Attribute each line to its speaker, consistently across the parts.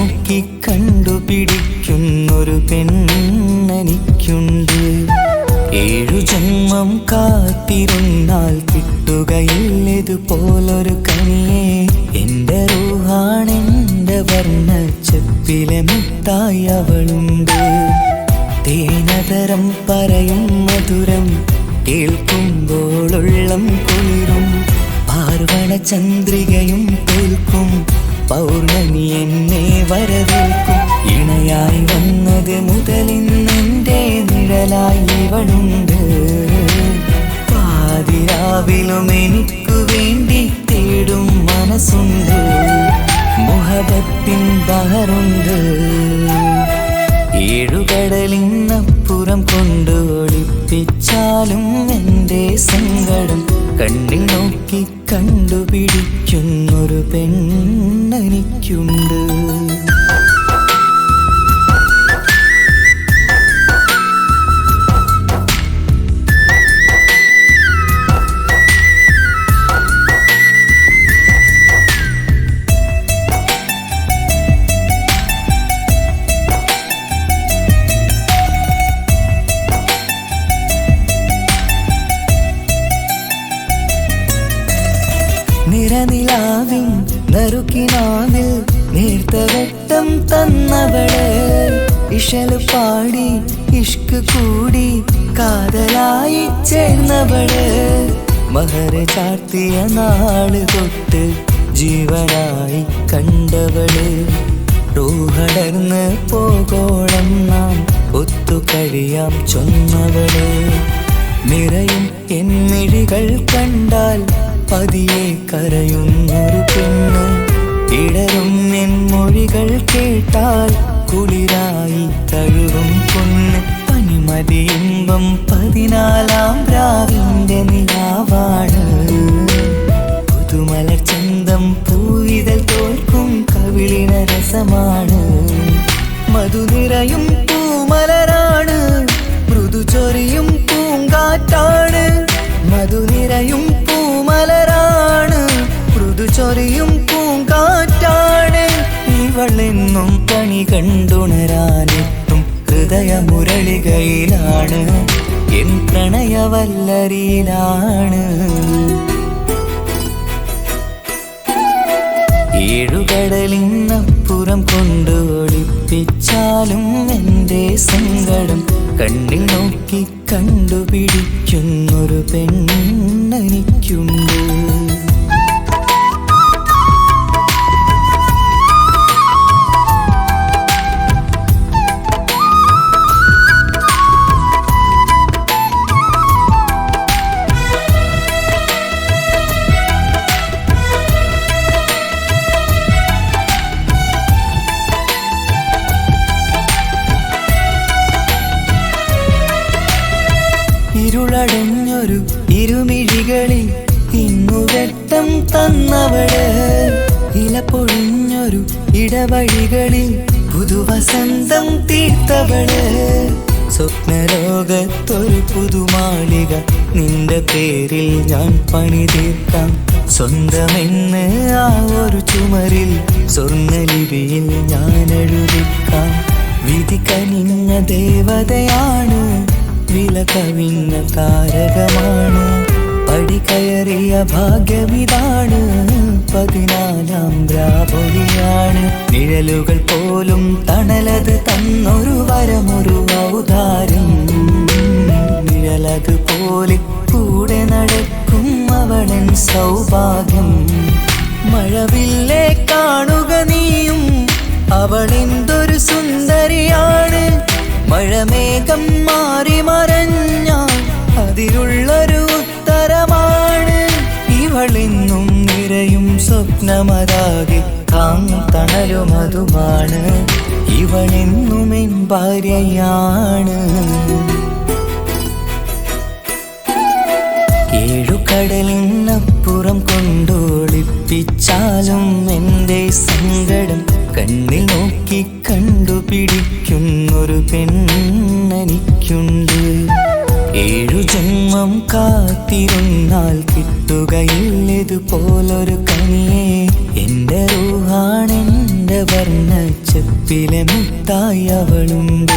Speaker 1: നോക്കി കണ്ടുപിടിക്കുന്നൊരു പെണ്ണനിക്കുണ്ട്. ഏഴു ജന്മം കാത്തിരുന്നാൽ കിട്ടുകയില്ലതുപോലൊരു കനിയെ. എന്റെ റൂഹാണെന്റെ വർണ ചെപ്പിലെ മുത്തായി അവളുണ്ട്. തേനതരം പറയും മധുരം കേൾക്കുമ്പോളുള്ളം കുളിരും. പാർവണ ചന്ദ്രികയും തോൽക്കും. പൗർണമി എന്നെ വരവേൽക്കും. ഇണയായി വന്നത് മുതലിന്നെന്റെ നിഴലായി ഇവളുണ്ട്. പാതിരാവിലും എനിക്കു വേണ്ടി തേടും മനസ്സുണ്ട്. മുഹബത്തിൻ ബഹറുണ്ട്. ഏഴുകടലിനപ്പുറം കൊണ്ട് ഒളിപ്പിച്ചാലും എന്റെ കണ്ണിൽ നോക്കി കണ്ടുപിടിക്കുന്നൊരു പെണ്ണെനിക്കുണ്ട് ഇഷൽ പാടി ഇഷ്ക് കൂടി കാതലായി ചേർന്നവൾ മഹർ ചാർത്തിയ നാൾ തൊട്ട് ജീവനായി കണ്ടവൾ റൂഹടർന്ന് പോകോളം നാം ഒത്തു കഴിയാം ചൊന്നവൾ നിറയും എന്നിഴികൾ കണ്ടാൽ പതിയെ കരയുന്നൊരു പെണ്ണ്. ഇടറും എൻ മൊഴികൾ കേട്ടാൽ കുളിരായി തഴുകും പൊന്ന് പനിമതി പതിനാലാം രാവിന്റെ നിലാവാണ്. പുതുമലർ ചന്തം പൂവിതൽ തോൽക്കും കവിളിന രസമാണ്. മധുനിറയും പൂമലരാണ് മൃദു ചൊരിയും പൂങ്കാറ്റാണ്. മധുനിറയും പൂമലരാണ് മൃദു പൂ ഇവളെന്നും കണി കണ്ടുണരാനെത്തും ഹൃദയമുരളികയിലാണ്. എൻ പ്രണയവല്ലരിയിലാണ്. ഏഴുകടലിനപ്പുറം കൊണ്ട് ഒളിപ്പിച്ചാലും എന്റെ സങ്കടം കണ്ണിൽ നോക്കി കണ്ടുപിടിക്കുന്നൊരു പെണ്ണെനിക്കുണ്ട്. ഇടവഴികളിൽ പുതുവസന്തം തീർത്തവൾ. സ്വപ്നലോകത്തൊരു പുതുമാളിക നിന്റെ പേരിൽ ഞാൻ പണി തീർക്കാം. സ്വന്തമെന്ന് ആ ഒരു ചുമരിൽ സ്വർണലിപിയിൽ ഞാൻ എഴുതിക്കാം. വിധി കനിഞ്ഞ ദേവതയാണ് വില കവിഞ്ഞ താരകമാണ്. പടി കയറിയ ഭാഗ്യമിതാണ്. പതിനാലാം ദ്രാപൊലിയാണ് നിഴലുകൾ പോലും തണലത് തന്നൊരു വരമൊരു ഔദാരം നിഴലത് പോലെ കൂടെ നടക്കും അവളൻ സൗഭാഗ്യം. മഴവില്ലേ കാണുക നീയും അവളെന്തൊരു സുന്ദരിയാണ്. മഴമേഘം മാറി മറഞ്ഞ അതിലുള്ളൊരു സ്വപ്നമതാകെ താങ്ങും തണലുമതുമാണ്. ഇവളെന്നും എൻ ഭാര്യയാണ്. ഏഴുകടലിനപ്പുറം കൊണ്ടോളിപ്പിച്ചാലും എന്റെ സങ്കടം കണ്ണിൽ നോക്കി കണ്ടുപിടിക്കുന്നൊരു പെണ്ണെനിക്കുണ്ട്. ഏഴു ജന്മം കാത്തിരുന്നാൽ കിട്ടുകയില്ലതുപോലൊരു കനിയെ. എന്റെ റൂഹാണെന്റെ വർണ ചെപ്പിലെ മുത്തായി അവളുണ്ട്.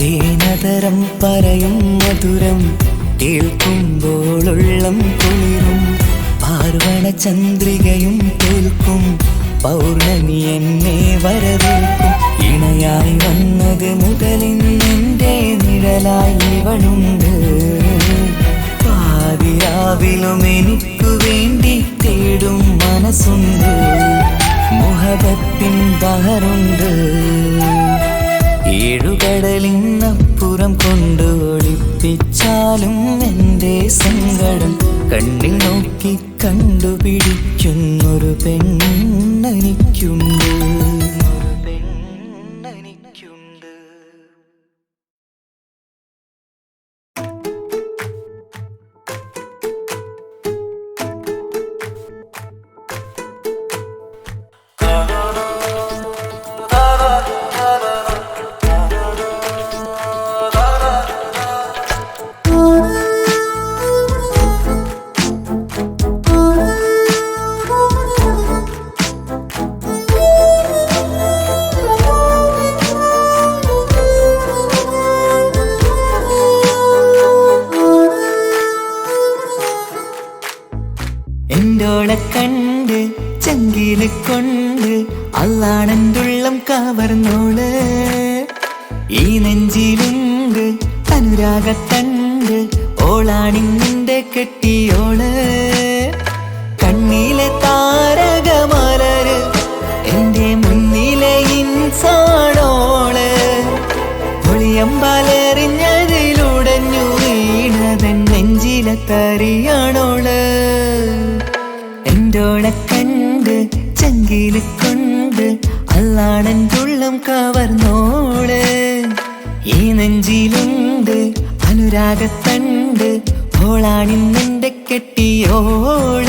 Speaker 1: തേനതരം പറയും മധുരം കേൾക്കുമ്പോളുള്ളം കുളിരും. പാർവണ ചന്ദ്രികയും കേൾക്കും പൗർണമി എന്നെ വരവേൽക്കും. ഇണയായി വന്നത് മുതലിന്നെന്റെ നിഴലായി ഇവളുണ്ട്. പാതിരാവിലും എനിക്കു വേണ്ടി തേടും മനസ്സുണ്ട്. മുഹബത്തിൻ ബഹറുണ്ട്. ഏഴുകടലിനപ്പുറം കൊണ്ട് ഒളിപ്പിച്ചാലും എന്റെ സങ്കടം കണ്ണിൽ നോക്കി കണ്ടുപിടിക്കുന്നൊരു പെണ്ണെനിക്കുണ്ട്. അള്ളാണെന്തുള്ളം അള്ളാണെന്തുള്ളം കവർന്നോൾ. ഈ നെഞ്ചിലുണ്ട് അനുരാഗത്തണ്ട് ഓളാണിന്നെന്റെ കെട്ടിയോൾ.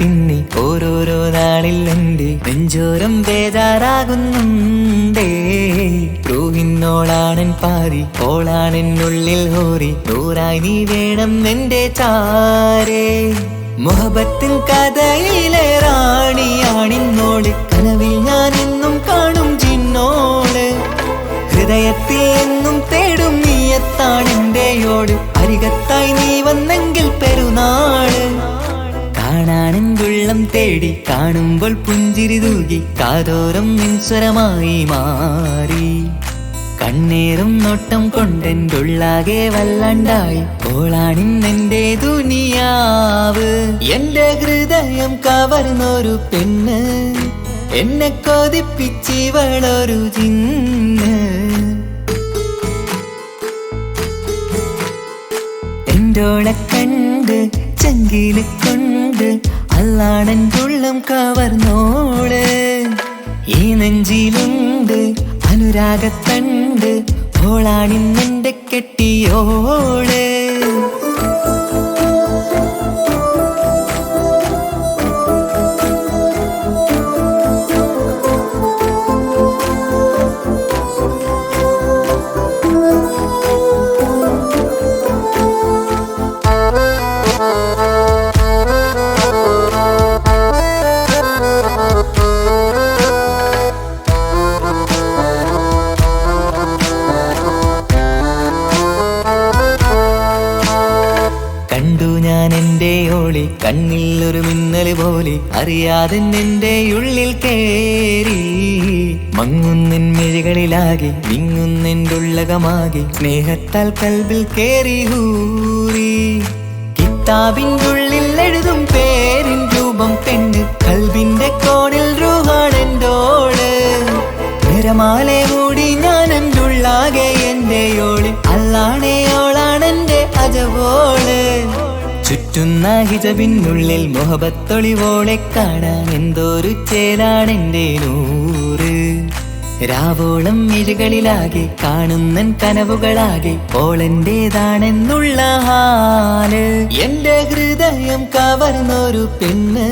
Speaker 1: പിന്നെ ഓരോരോ നാളിൽ എന്റെ നെഞ്ചോരം ബേജാറാകുന്നുണ്ടേ ോളാണൻ പാതി ഓളാണെന്നുള്ളിൽ ഹോറി നൂറായി നീ വേണം നിന്റെ ചാരേ. മുഹബത്തിൻ കഥയിലെ റാണിയാണിന്നോട് കനവിൽ ഞാൻ എന്നും കാണും ജിന്നോട്. ഹൃദയത്തിൽ എന്നും തേടും നീയത്താണെന്റെയോട് അരികത്തായി നീ വന്നെങ്കിൽ കാണാനെന്തുള്ളം തേടി കാണുമ്പോൾ പുഞ്ചിരി തൂകി കാതോരം നിൻസ്വരമായി മാറി. കണ്ണേറും നോട്ടം കൊണ്ടെന്തുള്ളാകെ വല്ലാണ്ടായി. ഓളാണിന്നെന്റെ ദുനിയാവ്. എന്റെ ഹൃദയം കവർന്നൊരു പെണ്ണ്. എന്നെ കൊതിപ്പിച്ചിവളൊരു ചിന്ന് എന്തോളെ കണ്ട് ചങ്കിൽ കൊണ്ട് അള്ളാണെന്തുള്ളം കവർന്നോൾ. ഈ നെഞ്ചിലുണ്ട് അനുരാഗത്തണ്ട്. ഓളാണിന്നെന്റെ കെട്ടിയോൾ. അറിയാതെ നിന്റെ ഉള്ളിൽ കേറി. മങ്ങുന്നിൻ മിഴികളിലാകെ വിങ്ങുന്നെന്റെ ഉള്ളകമാകെ സ്നേഹത്താൽ കൽബിൽ കേറി ഹൂറി കിതാബിന്റെ ഉള്ളിൽ എഴുതും പേരിൻ രൂപം പെണ്ണ് കൽബിന്റെ കോണിൽ റൂഹാണെന്തോൾ നിരമാലെ കൂടി ഞാൻ എന്റെ ഉള്ളാകെ എന്റെ ഓൾ അല്ലാണേ ഓളാണെന്റെ അജവോൾ. ചുറ്റുന്ന ഹിജബിനുള്ളിൽ മുഹബത്തൊളിവോളെ കാണാൻ എന്തോരു ചേലാണെന്റെ നൂറ്. രാവോളം മിഴികളിലാകെ കാണുന്നൻ കനവുകളാകെ ഓളെന്റേതാണെന്നുള്ള ഹാൽ. എന്റെ ഹൃദയം കവർന്നൊരു പെണ്ണ്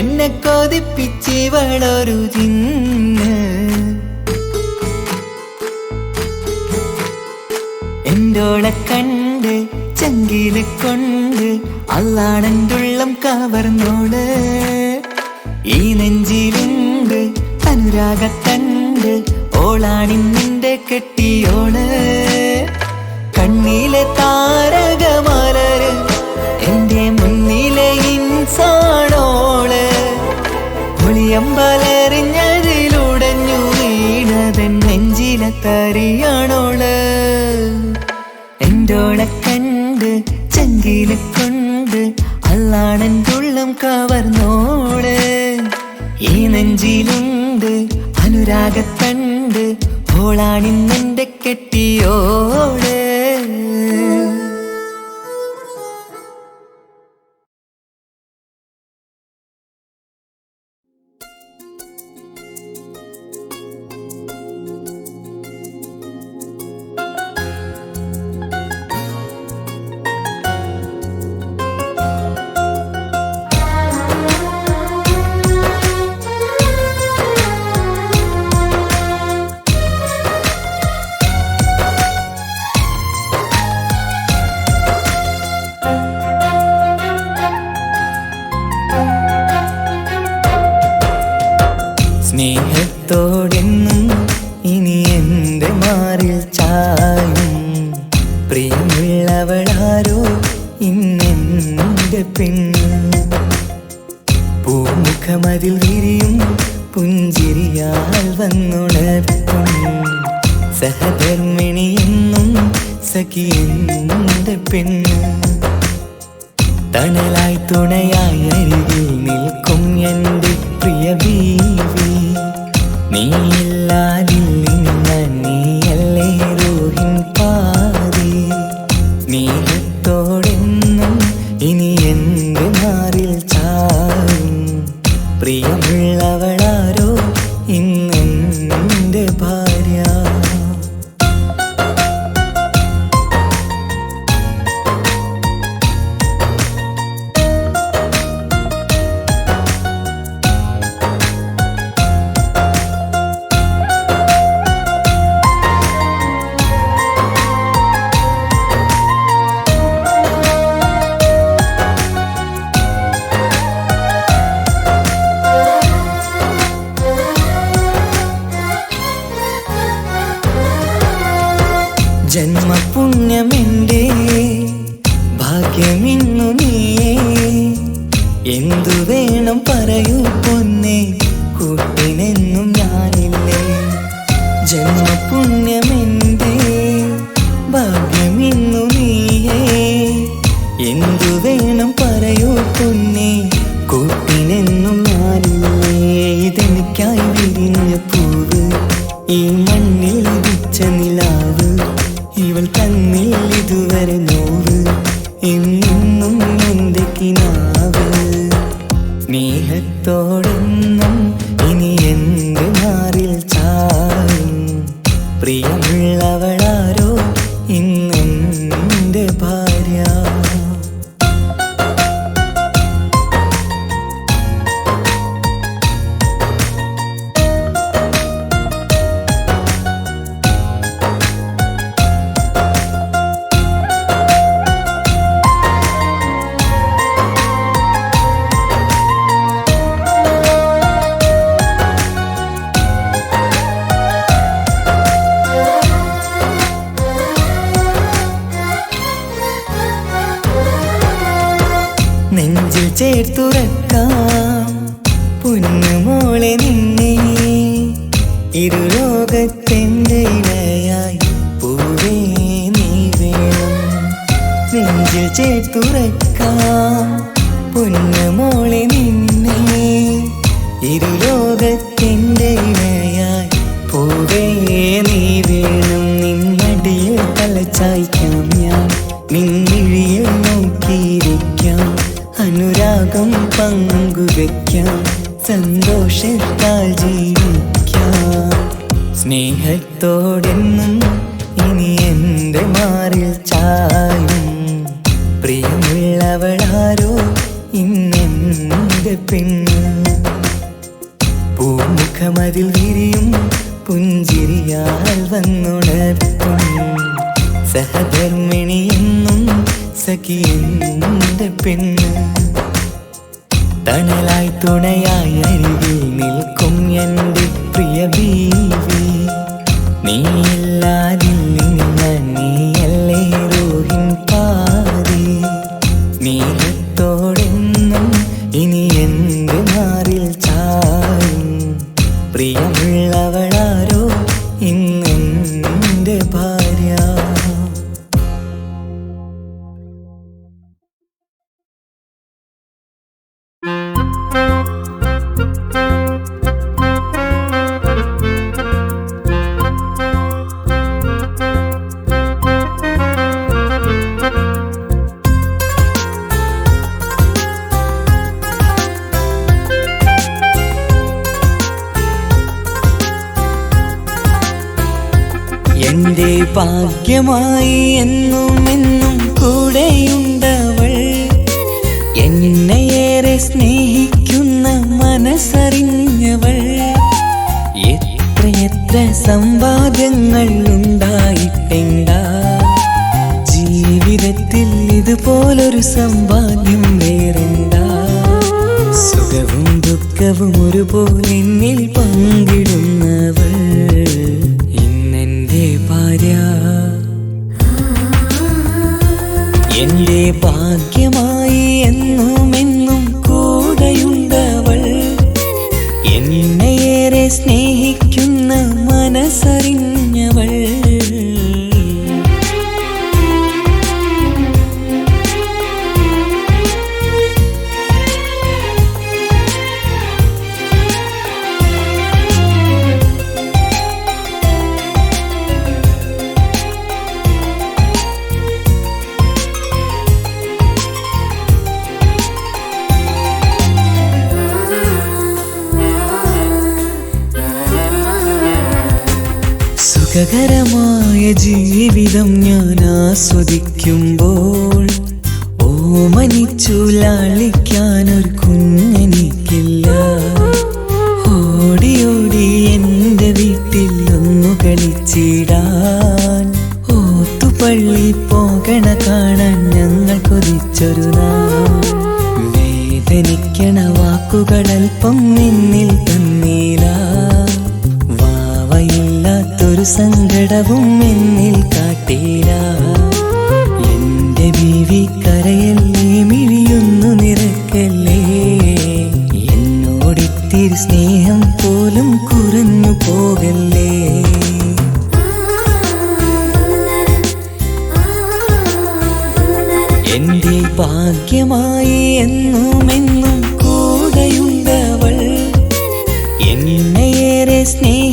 Speaker 1: എന്നെ കൊതിപ്പിച്ചിവളൊരു ചിന്ന് എന്റോളെ കണ്ട് ചങ്കിലെ കൊണ്ട് അല്ലാണെന്തുള്ളം കവർന്നോട്. ഈ നെഞ്ചിലുണ്ട് അനുരാഗത്തണ്ട് ഓളാണിന്നിന്റെ കെട്ടിയോൾ കണ്ണിലെ താരകമലര് എന്റെ മുന്നിലെ ഇൻസാണോൾ. പുളിയമ്പലറിഞ്ഞതിലുടഞ്ഞു വീണതൻ നെഞ്ചിലെ തറിയാണോൾ എന്തോളെ കണ്ട് ചങ്കിൽ കൊണ്ട് കവർന്നോൾ ഈ നെഞ്ചിലുണ്ട് അനുരാഗത്തണ്ട്. കെട്ടിയോൾ പ്രിയ ബീവി നീയില്ലാതില്ല ജന്മപുണ്യമെന്റെ ഭാഗ്യമിന്നു നീയേ. എന്തു വേണം പറയൂ? പ്രിയമുള്ളവൾ. പോലൊരു സമ്പാദ്യം വേറെണ്ട സുഖവും ദുഃഖവും ഒരുപോലെ എന്നിൽ പങ്കിടുന്നവൾ. സുഖകരമായ ജീവിതം ഞാൻ ആസ്വദിക്കുമ്പോൾ ഓമനിച്ചു ലാളിക്കാൻ ഒരു കുഞ്ഞെനിക്ക് എന്റെ ഭാഗ്യമായി എന്നും കൂടെയുണ്ടവൾ. എന്നെയേറെ സ്നേഹ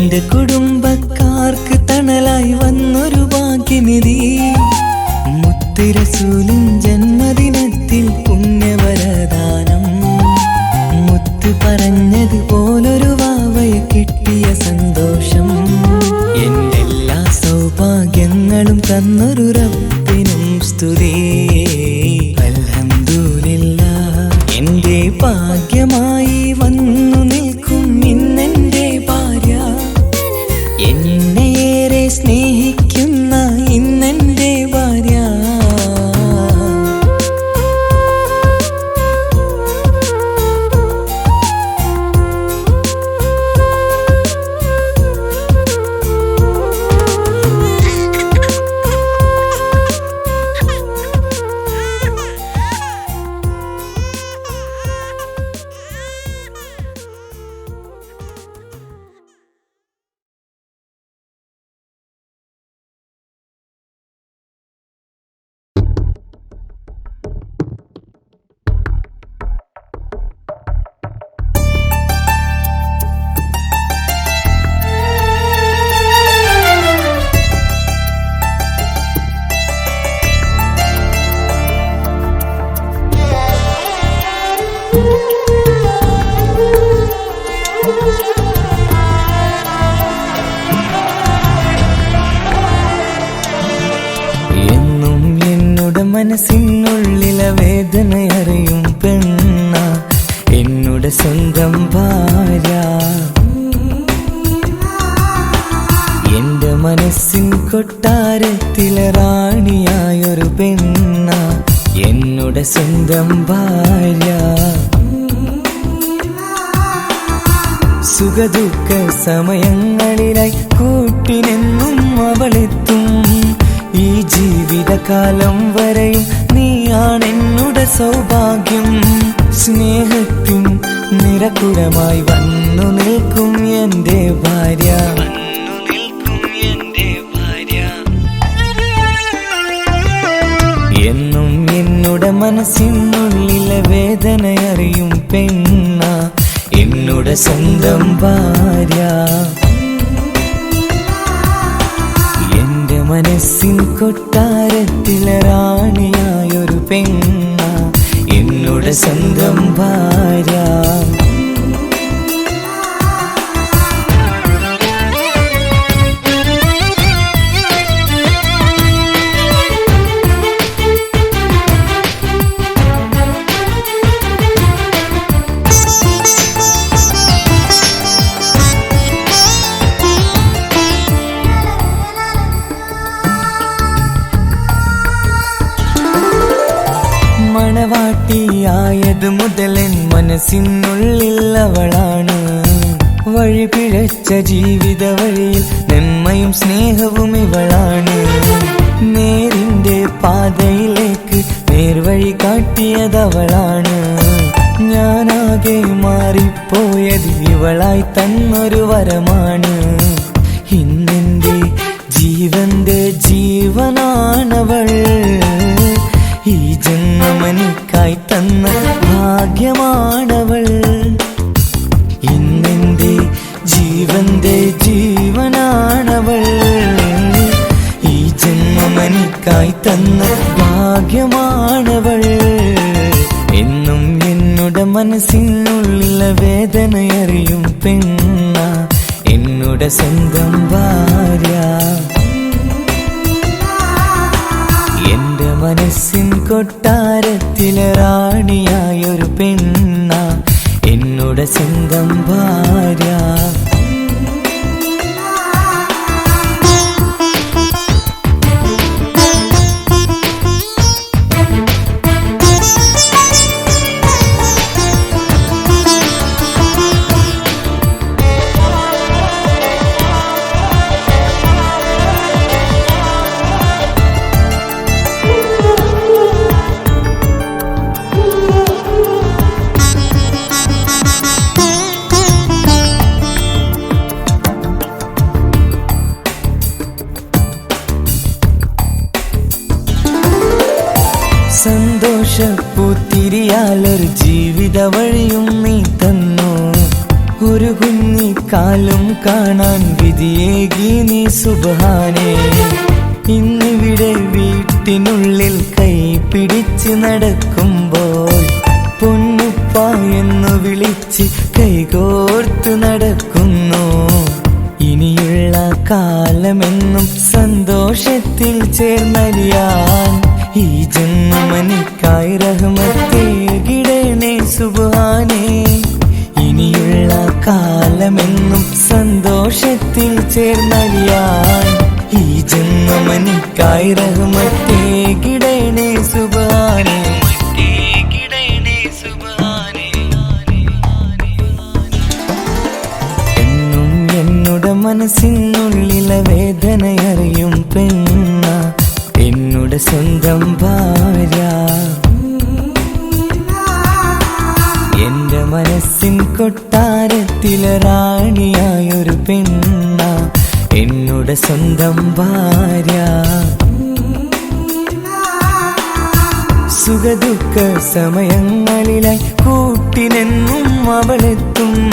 Speaker 1: இந்த குடும்ப മനസ്സിൻ കൊട്ടാരത്തിലെ റാണിയായൊരു പെണ്ണ. എന്നുടെ സ്വന്തം ഭാര്യ. സുഖദുഃഖ സമയങ്ങളിലായി കൂട്ടിനെന്നും അവളെത്തും. ഈ ജീവിതകാലം വരെയും നീയാണെന്നുടെ സൗഭാഗ്യം. സ്നേഹത്തിൻ നിറക്കുടമായി വന്നു നിൽക്കും എന്റെ ഭാര്യ. മനസ്സിനുള്ളിലെ വേദനയറിയും പെണ്ണ. എന്നുടെ സ്വന്തം ഭാര്യ. എന്റെ മനസ്സിൻ കൊട്ടാരത്തിലെ റാണിയായൊരു പെണ്ണ. എന്നുടെ സ്വന്തം ഭാര്യ. പിഴച്ച ജീവിത വഴിയിൽ നന്മയും സ്നേഹവും ഇവളാണ്. നേരിന്റെ പാതയിലേക്ക് നേർവഴി കാട്ടിയതവളാണ്. ഞാനാകെ മാറിപ്പോയത് ഇവളായി തന്നൊരു വരമാണ്. ഇന്നെന്റെ ജീവന്റെ ജീവനാണവൾ. ഈ ജന്മമനിക്കായി തന്ന ഭാഗ്യമാണവൾ. ജന്മമനിക്കായി തന്ന ഭാഗ്യമാണവൾ എന്നും എന്നുടെ മനസ്സിനുള്ള വേദനയറിയും പെണ്ണ. എന്നുടെ സ്വന്തം ഭാര്യ. എന്റെ മനസ്സിൻ കൊട്ടാരത്തിലെ റാണിയായൊരു പെണ്ണ. എന്നുടെ സ്വന്തം ഭാര്യ. കാലമെന്നും സന്തോഷത്തിൽ ചേർന്നലിയാൻ ഈ ജന്മനിക്കായി റഹ്മത്തേകിടണേ സുബാനേ ഇനിയുള്ള കാലമെന്നും സന്തോഷത്തിൽ ചേർന്നലിയാൻ ഈ ജന്മനിക്കായി റഹ്മത്തേകിടണേ സുബാനേ മനസ്സിനുള്ളിലെ വേദനയറിയും പെണ്ണ. എന്നുടെ സ്വന്തം ഭാര്യ. എന്റെ മനസ്സിൻ കൊട്ടാരത്തിലെ റാണിയായൊരു പെണ്ണ. എന്നുടെ സ്വന്തം ഭാര്യ. സുഖദുഃഖ സമയങ്ങളിലായി കൂട്ടിനെന്നും അവളെത്തും.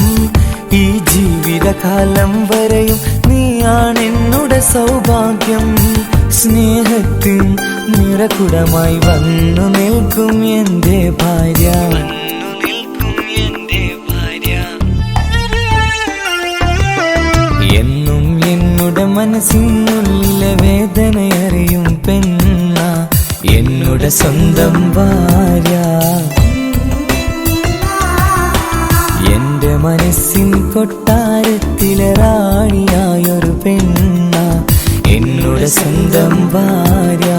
Speaker 1: ജീവിതകാലം വരെയും നീയാണെന്നുടെ സൗഭാഗ്യം. സ്നേഹത്തിൻ നിറകുടമായി വന്നു നിൽക്കും എന്റെ ഭാര്യ. എന്നും എന്നുടെ മനസ്സിനുള്ള വേദനയറിയും പെണ്ണ. എന്നുടെ സ്വന്തം ഭാര്യ. മനസ്സിൻ കൊട്ടാരത്തിലെ റാണിയായൊരു പെണ്ണ. എന്നോട് സ്വന്തം ഭാര്യ.